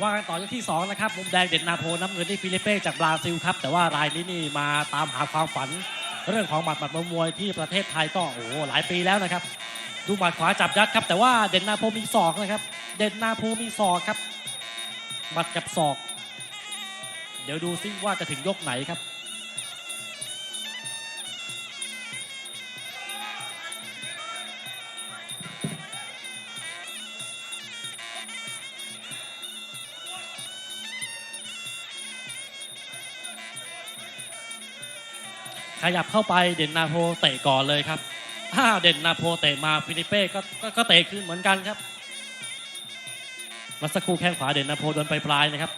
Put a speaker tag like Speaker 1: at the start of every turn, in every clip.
Speaker 1: ว่ากันต่อยกที่2นะครับมุมแดงเด่นนาโพน้ำเงินที่ฟิลิปเป้จากบราซิลครับแต่ว่ารายนี้นี่มาตามหาความฝัน เรื่องของหมัดหมัดมวยที่ประเทศไทยก็โอ้โหหลายปีแล้วนะครับดูหมัดขวาจับยัดครับแต่ว่าเด่นนาโพมีศอกนะครับ เด่นนาโพมีศอกครับหมัดกับศอก เดี๋ยวดูซิว่าจะถึงยกไหนครับ ขยับเข้าไปเด่นนาโพเตะก่อนเลยครับถ้าเด่นนาโพเตะมาฟิลิปเป้ก็ก็ก็เตะคืนเหมือนกันครับมาสักครู่แข้งขวาเด่นนาโพโดนไปปลายนะครับ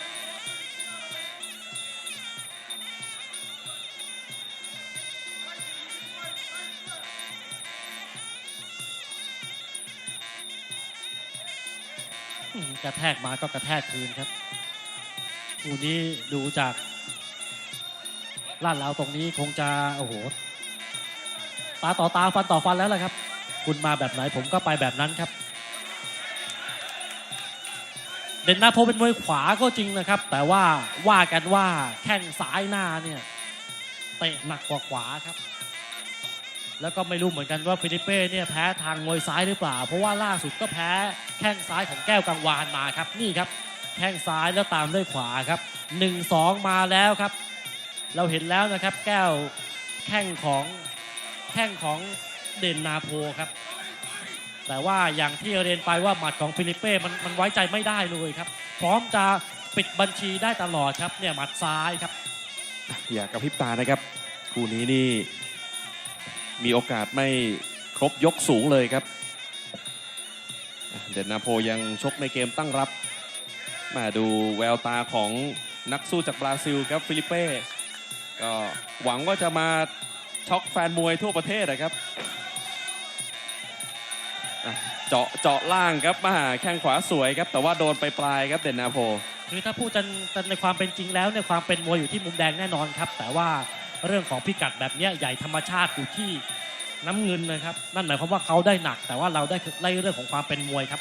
Speaker 1: กระแทกมาก็กระแทกคืนครับคู่นี้ดูจาก ล่านเราตรงนี้คงจะโอ้โหตาต่อตาฟันต่อฟันแล้วล่ะครับ คุณมาแบบไหนผมก็ไปแบบนั้นครับ เด่นหน้าโพเป็นมวยขวาก็จริงนะครับ แต่ว่าว่ากันว่าแข้งซ้ายหน้าเนี่ยเตะหนักกว่าขวาครับ แล้วก็ไม่รู้เหมือนกันว่าฟิลิปเป้เนี่ยแพ้ทางมวยซ้ายหรือเปล่า เพราะว่าล่าสุดก็แพ้แข้งซ้ายของแก้วกังวานมาครับนี่ครับแข้งซ้ายแล้วตามด้วยขวาครับ 1 2 มาแล้วครับ เราเห็นแล้วนะครับแก้วแข้งของแข้งของเด่นนาโพครับ แต่ว่าอย่างที่เรียนไปว่าหมัดของฟิลิปเป้มันมันไว้ใจไม่ได้เลยครับ พร้อมจะปิดบัญชีได้ตลอดครับเนี่ยหมัดซ้ายครับ
Speaker 2: อย่ากระพริบตานะครับ คู่นี้นี่มีโอกาสไม่ครบยกสูงเลยครับ เดนนาโพยังชกในเกมตั้งรับ มาดูแววตาของนักสู้จากบราซิลครับฟิลิปเป้ ก็หวังว่าจะมาช็อกแฟนมวยทั่วประเทศนะครับเจาะเจาะล่างครับมาแข้งขวาสวยครับ แต่ว่าโดนไปปลายครับเด่นนาโพ
Speaker 1: คือถ้าพูดกันในความเป็นจริงแล้วในความเป็นมวยอยู่ที่มุมแดงแน่นอนครับ แต่ว่าเรื่องของพิกัดแบบนี้ใหญ่ธรรมชาติอยู่ที่น้ำเงินนะครับ นั่นหมายความว่าเขาได้หนัก แต่ว่าเราได้ไล่เรื่องของความเป็นมวยครับ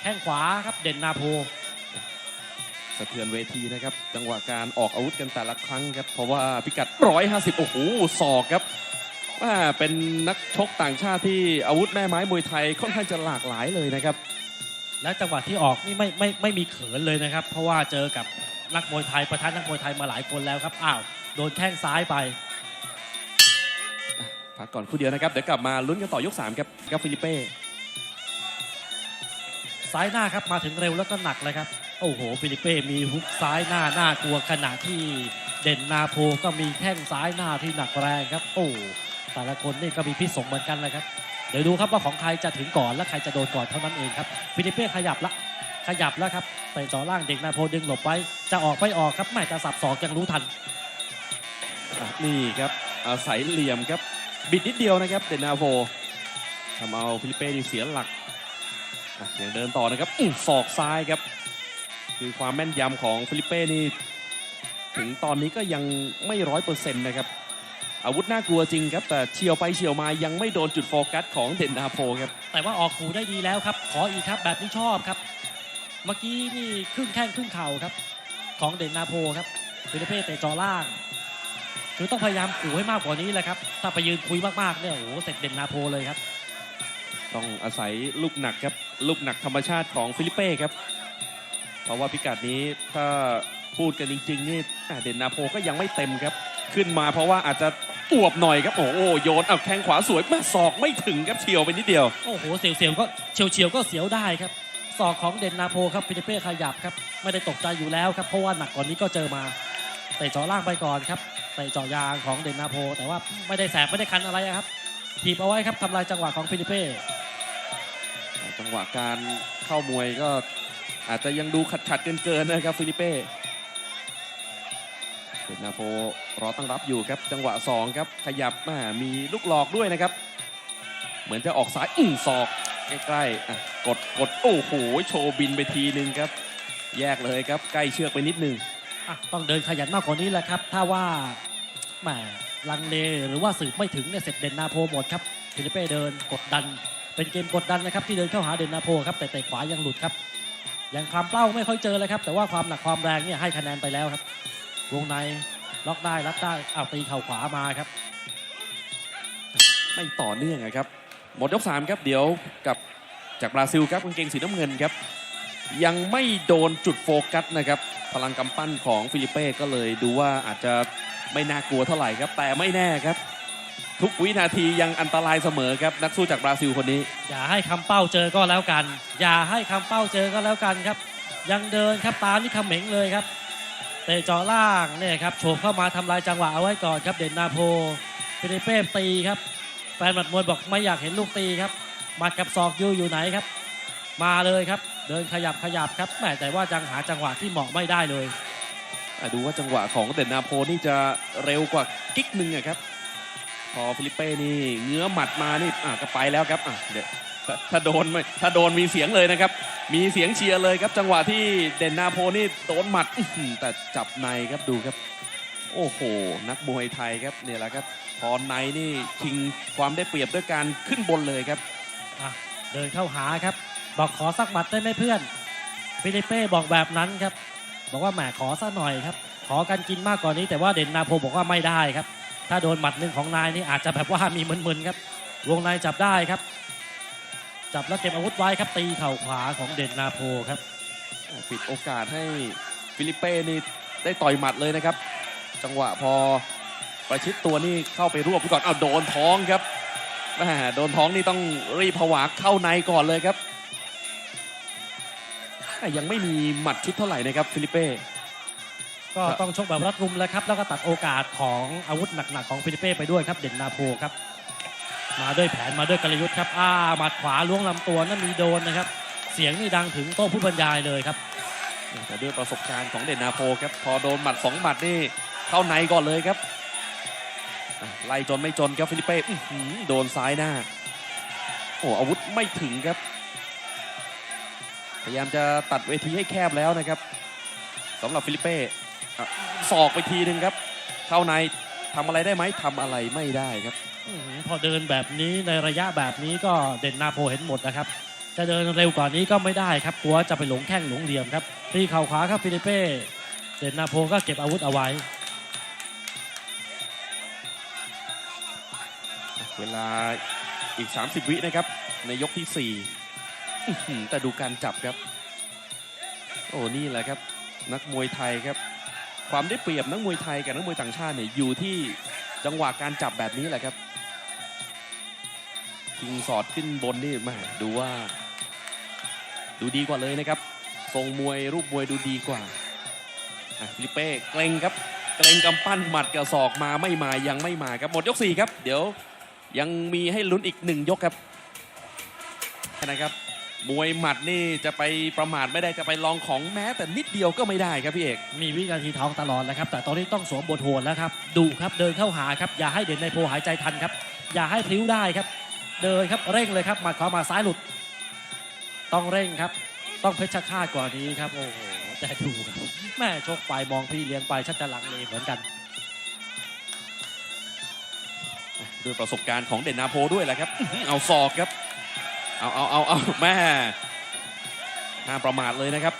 Speaker 1: แข้งขวาครับเด่นนาโพ
Speaker 2: สะเทือนเวทีนะครับ จังหวะการออกอาวุธกันแต่ละครั้งครับ เพราะว่าพิกัด 150 โอ้โหศอกครับว่าเป็นนักชกต่างชาติที่อาวุธแม่ไม้มวยไทยค่อนข้างจะหลากหลายเลยนะครับ
Speaker 1: และจังหวะที่ออกนี่ไม่ไม่ไม่มีเขินเลยนะครับ เพราะว่าเจอกับนักมวยไทยประทะนักมวยไทยมาหลายคนแล้วครับอ้าวโดนแข้งซ้ายไป
Speaker 2: พักก่อนคู่เดียวนะครับ เดี๋ยวกลับมาลุ้นกันต่อยก3ครับกับฟิลิปเป้
Speaker 1: ซ้ายหน้าครับมาถึงเร็วแล้วก็หนักเลยครับ โอ้โห ฟิลิปเป้มีฮุกซ้ายหน้าหน่ากลัวขณะที่เด่นนาโพก็มีแข้งซ้ายหน้าที่หนักแรงครับ โอ้แต่ละคนนี่ก็มีพิษสงเหมือนกันเลยครับเดี๋ยวดูครับว่าของใครจะถึงก่อนและใครจะโดนก่อนเท่านั้นเองครับฟิลิปเป้ขยับละขยับแล้วครับเตะจ่อล่างเด็กนาโพดึงหลบไว้จะออกไม่ออกครับแม่จะสับสอกยังรู้ทัน
Speaker 2: นี่ครับอาศัยเหลี่ยมครับบิดนิดเดียวนะครับเดนนาโพทำเอาฟิลิปเป้เสียหลักอะยังเดินต่อนะครับศอกซ้ายครับ คือความแม่นยำของฟิลิปเป้นี่ถึงตอนนี้ก็ยังไม่ร้อยเปอร์เซ็นต์นะครับ อาวุธน่ากลัวจริงครับ แต่เฉียวไปเฉียวมายังไม่โดนจุดโฟกัสของเดนนาโพครับ
Speaker 1: แต่ว่าออกขู่ได้ดีแล้วครับ ขออีกครับแบบที่ชอบครับ เมื่อกี้นี่ครึ่งแข้งครึ่งเข่าครับ ของเด่นนาโพครับฟิลิปเป้เตะจอล่าง คือต้องพยายามขู่ให้มากกว่านี้แหละครับ ถ้าไปยืนคุยมากๆเนี่ยโอ้โหเสร็จเด่นนาโพเลยครับ
Speaker 2: ต้องอาศัยลูกหนักครับ ลูกหนักธรรมชาติของฟิลิปเป้ครับ เพราะว่าพิกัดนี้ถ้าพูดกันจริงๆนี่อะเด่นนาโพก็ยังไม่เต็มครับ ขึ้นมาเพราะว่าอาจจะอวบหน่อยครับโอ้โหโยนเอาแข้งขวาสวยแม่ศอกไม่ถึงครับเฉียวไปนิดเดียว
Speaker 1: โอ้โหเสียวๆก็เฉียวๆก็เสียวได้ครับศอกของเด่นนาโพครับฟิลิปเป้ขยับครับไม่ได้ตกใจอยู่แล้วครับเพราะว่าหนักกว่านี้ก็เจอมาเตะเจ่อล่างไปก่อนครับเตะเจ่อยางของเด่นนาโพ แต่ว่าไม่ได้แสบไม่ได้คันอะไรอะครับถีบเอาไว้ครับทำลายจังหวะของฟิลิปเป้
Speaker 2: จังหวะการเข้ามวยก็ อาจจะยังดูขัดขัดๆเกินๆนะครับฟิลิปเป้เดนนาโพรอตั้งรับอยู่ครับ จังหวะสองครับ ขยับแม่มีลูกหลอกด้วยนะครับ เหมือนจะออกซ้ายอื้อศอก ใกล้ๆอะกดกดโอ้โหโชว์บินไปทีนึงครับ แยกเลยครับ ใกล้เชือกไปนิดนึง
Speaker 1: อะต้องเดินขยันมากกว่านี้แหละครับ ถ้าว่าแหมลังเลหรือว่าสืบไม่ถึงเนี่ยเสร็จเด่นนาโพหมดครับฟิลิปเป้เดินกดดัน เป็นเกมกดดันนะครับที่เดินเข้าหาเด่นนาโพครับแต่เตะขวายังหลุดครับอ ย่างความเป้าไม่ค่อยเจอเลยครับ แต่ว่าความหนักความแรงเนี่ยให้คะแนนไปแล้วครับ วงในล็อกได้รัดได้อ้าวตีเข่าขวามาครับ
Speaker 2: ไม่ต่อเนื่องอะครับ หมดยกสามครับเดี๋ยวกับจากบราซิลครับกางเกงสีน้ำเงินครับ ยังไม่โดนจุดโฟกัสนะครับ พลังกำปั้นของฟิลิเป้ก็เลยดูว่าอาจจะไม่น่ากลัวเท่าไหร่ครับ แต่ไม่แน่ครับ ทุกวินาทียังอันตรายเสมอครับนักสู้จากบราซิลคนนี้
Speaker 1: อย่าให้คำเป้าเจอก็แล้วกัน อย่าให้คำเป้าเจอก็แล้วกันครับ ยังเดินครับตามนี่เขม็งเลยครับเตะเจาะล่างเนี่ยครับโฉบเข้ามาทำลายจังหวะเอาไว้ก่อนครับเด่นนาโพฟิลิเป้ตีครับแฟนหมัดมวยบอกไม่อยากเห็นลูกตีครับหมัดกับศอกอยู่อยู่ไหนครับ มาเลยครับ เดินขยับขยับครับแหม่แต่ว่าจังหาจังหวะที่เหมาะไม่ได้เลย
Speaker 2: อะดูว่าจังหวะของเด่นนาโพนี่จะเร็วกว่ากิ๊กหนึ่งอะครับ พอฟิลิปเป้นี่เงื้อหมัดมานี่อะก็ไปแล้วครับอะเดี๋ยวถ้าโดนไม่ถ้าโดนมีเสียงเลยนะครับ มีเสียงเชียร์เลยครับ จังหวะที่เด่นนาโพนี่โดนหมัดแต่จับในครับดูครับ โอ้โห นักมวยไทยครับเนี่ยแหละครับพอในนี่ชิงความได้เปรียบด้วยการขึ้นบนเลยครับ
Speaker 1: เดินเข้าหาครับ บอกขอสักหมัดได้ไหมเพื่อนฟิลิเป้บอกแบบนั้นครับ บอกว่าแหมขอสักหน่อยครับ ขอกันกินมากกว่านี้แต่ว่าเด่นนาโพบอกว่าไม่ได้ครับ ถ้าโดนหมัดหนึ่งของนายนี่อาจจะแบบว่ามีมึนๆครับ วงในจับได้ครับ จับแล้วเก็บอาวุธไว้ครับ ตีเข่าขวาของเด่นนาโพครับ
Speaker 2: ปิดโอกาสให้ฟิลิปเป้นี่ได้ต่อยหมัดเลยนะครับ จังหวะพอประชิดตัวนี่เข้าไปรวบไปก่อนเอาวโดนท้องครับแหม่โดนท้องนี่ต้องรีบผวาเข้าในก่อนเลยครับแต่ยังไม่มีหมัดชุดเท่าไหร่นะครับฟิลิปเป้
Speaker 1: ก็ต้องชกแบบรัดกุมแล้วครับ แล้วก็ตัดโอกาสของอาวุธหนักๆของฟิลิปเป้ไปด้วยครับ เด่นนาโพครับ มาด้วยแผนมาด้วยกลยุทธ์ครับอ้าหมัดขวาล้วงลำตัวนั่นมีโดนนะครับ เสียงนี่ดังถึงโต๊ะผู้บรรยายเลยครับ
Speaker 2: แต่ด้วยประสบการณ์ของเด่นนาโพครับพอโดนหมัดสองหมัดนี่เข้าในก่อนเลยครับไล่จนไม่จนครับฟิลิปเป้โดนซ้ายหน้าโอ้อาวุธไม่ถึงครับ พยายามจะตัดเวทีให้แคบแล้วนะครับสำหรับฟิลิปเป้ ศอกไปทีหนึ่งครับ เข้าในทำอะไรได้ไหมทำอะไรไม่ได้ครับ
Speaker 1: อื้อหือพอเดินแบบนี้ในระยะแบบนี้ก็เด่นนาโพเห็นหมดนะครับ จะเดินเร็วกว่านี้ก็ไม่ได้ครับกลัวจะไปหลงแข้งหลงเหลี่ยมครับตีเข่าขวาครับฟิลิเป้เด่นนาโพก็เก็บอาวุธเอาไว้
Speaker 2: เวลาอีก 30 วินะครับ ในยกที่4อื้อหือแต่ดูการจับครับ โอ้นี่แหละครับ นักมวยไทยครับ ความได้เปรียบนักมวยไทยกับนักมวยต่างชาติเนี่ยอยู่ที่จังหวะการจับแบบนี้แหละครับคิงสอดขึ้นบนนี่มาดูว่า ดูดีกว่าเลยนะครับ ทรงมวยรูปมวยดูดีกว่าฟิลิปเป้เกรงครับ เกรงกำปั้นหมัดกับศอกมาไม่มายังไม่มาครับหมดยกสี่ครับ เดี๋ยวยังมีให้ลุ้นอีกหนึ่งยกครับนะครับ มวยหมัดนี่จะไปประมาทไม่ได้จะไปลองของแม้ แต่นิดเดียวก็ไม่ได้ครับพี่เอก
Speaker 1: มีวินาทีทองตลอดแล้วครับ แต่ตอนนี้ต้องสวมบทโหดแล้วครับดุครับเดินเข้าหาครับ อย่าให้เด่นในโพหายใจทันครับ อย่าให้พลิ้วได้ครับ เดินครับเร่งเลยครับหมัดขวามาซ้ายหลุด ต้องเร่งครับ ต้องเพชรฆาตกว่านี้ครับโอ้โหแต่ดูครับแม่ชกไปมองพี่เลี้ยงไปชักจะลังเลเหมือนกัน
Speaker 2: ด้วยประสบการณ์ของเด่นนาโพด้วยแหละครับอื้อหือเอาศอกครับ เอาเอาเอาเอาแม่ห้ามประมาทเลยนะครับ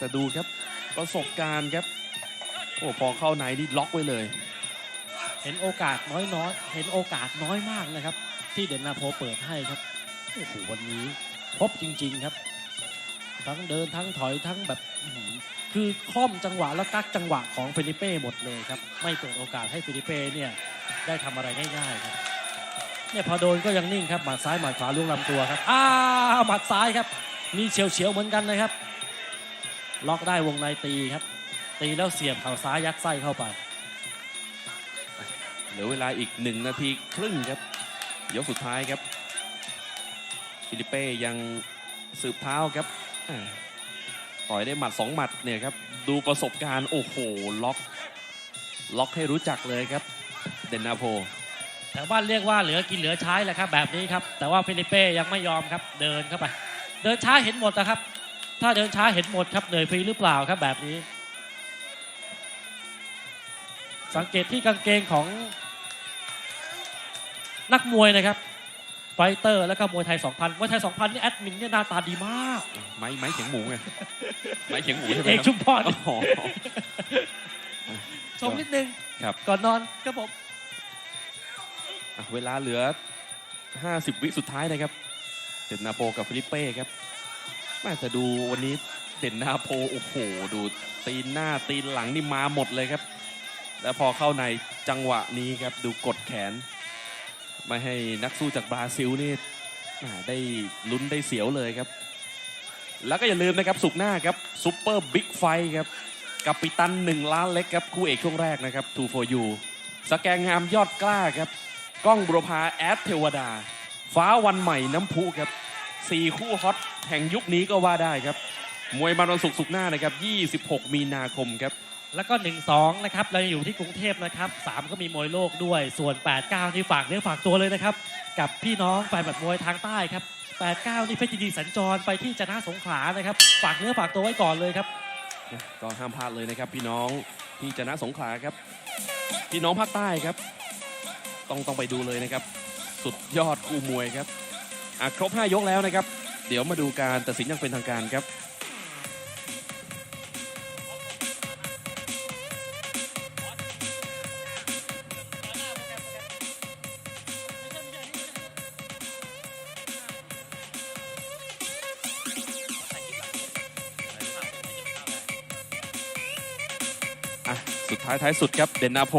Speaker 2: แต่ดูครับประสบการณ์ครับโอ้พอเข้าในนี่ล็อกไว้เลย
Speaker 1: เห็นโอกาสน้อยๆเห็นโอกาสน้อยมากนะครับ ที่เด่นนาโพเปิดให้ครับโอ้โหวันนี้พบจริง ๆครับ ทั้งเดินทั้งถอยทั้งแบบคือคล่อมจังหวะแล้วกักจังหวะของฟิลิเป้หมดเลยครับ ไม่เปิดโอกาสให้ฟิลิเป้เนี่ยได้ทำอะไรง่ายๆครับ เนี่ยพอโดนก็ยังนิ่งครับหมัดซ้ายหมัดขวาล่วงลำตัวครับอ้าวหมัดซ้ายครับ มีเฉียวๆเหมือนกันนะครับ ล็อกได้วงในตีครับ ตีแล้วเสียบเข่าซ้ายยัดไส้เข้าไป
Speaker 2: เหลือเวลาอีกหนึ่งนาทีครึ่งครับยกสุดท้ายครับฟิลิปเป้ยังสืบเท้าครับต่อยได้หมัดสองหมัดเนี่ยครับดูประสบการณ์โอ้โหล็อก ล็อกให้รู้จักเลยครับ เดนนาโพ
Speaker 1: แถวบ้านเรียกว่าเหลือกินเหลือใช้แหละครับแบบนี้ครับ แต่ว่าฟิลิปเป้ยังไม่ยอมครับเดินเข้าไป เดินช้าเห็นหมดนะครับ ถ้าเดินช้าเห็นหมดครับเหนื่อยฟรีหรือเปล่าครับแบบนี้ สังเกตที่กางเกงของนักมวยนะครับไฟเตอร์แล้วก็มวยไทย 2,000มวยไทย 2,000 นี่แอดมินเนี่ยหน้าตาดีมาก
Speaker 2: ไม้ไม้เขียงหมูไง ไม้เขียงหมูใช่ไหม
Speaker 1: เอก
Speaker 2: ครับ
Speaker 1: ชุมพร
Speaker 2: อ๋อ
Speaker 1: ชมนิดนึง
Speaker 2: ครับ
Speaker 1: ก่อนนอนครับผม
Speaker 2: อะ เวลาเหลือ 50 วิสุดท้ายนะครับ เด่นนาโปกับฟิลิปเป้ครับแม่แต่ดูวันนี้เด่นนาโปโอ้โห ดูตีนหน้าตีนหลังนี่มาหมดเลยครับ แล้วพอเข้าในจังหวะนี้ครับ ดูกดแขน ไม่ให้นักสู้จากบราซิลนี่ได้ลุ้นได้เสียวเลยครับ แล้วก็อย่าลืมนะครับสุกหน้าครับซุปเปอร์บิ๊กไฟครับกับปิตันหนึ่งล้านเล็กครับคู่เอกช่วงแรกนะครับ2 for you สแกงงามยอดกล้าครับ ก้องบุรพาแอดเทวดา ฟ้าวันใหม่น้ำพุครับสี่คู่ฮอตแห่งยุคนี้ก็ว่าได้ครับ มวยมันวันศุกร์สุกร์หน้านะครับ 26 มีนาคมครับ
Speaker 1: แล้วก็ 1-2 นะครับ เรายังอยู่ที่กรุงเทพนะครับ 3 ก็มีมวยโลกด้วย ส่วน 8-9ที่ฝากเนื้อฝากตัวเลยนะครับ กับพี่น้องแฟนบัดมวยทางใต้ครับ 8-9 นี่เพชรยินดีสัญจรไปที่จะนาสงขลานะครับ ฝากเนื้อฝากตัวไว้ก่อนเลยครับ
Speaker 2: ก็ห้ามพลาดเลยนะครับ พี่น้องที่จะนะสงขลาครับ พี่น้องภาคใต้ครับ ต้องต้องไปดูเลยนะครับ สุดยอดคู่มวยครับอะครบ 5 ยกแล้วนะครับ เดี๋ยวมาดูการตัดสินอย่างเป็นทางการครับอะสุดท้ายท้ายสุดครับ เดนนาโพ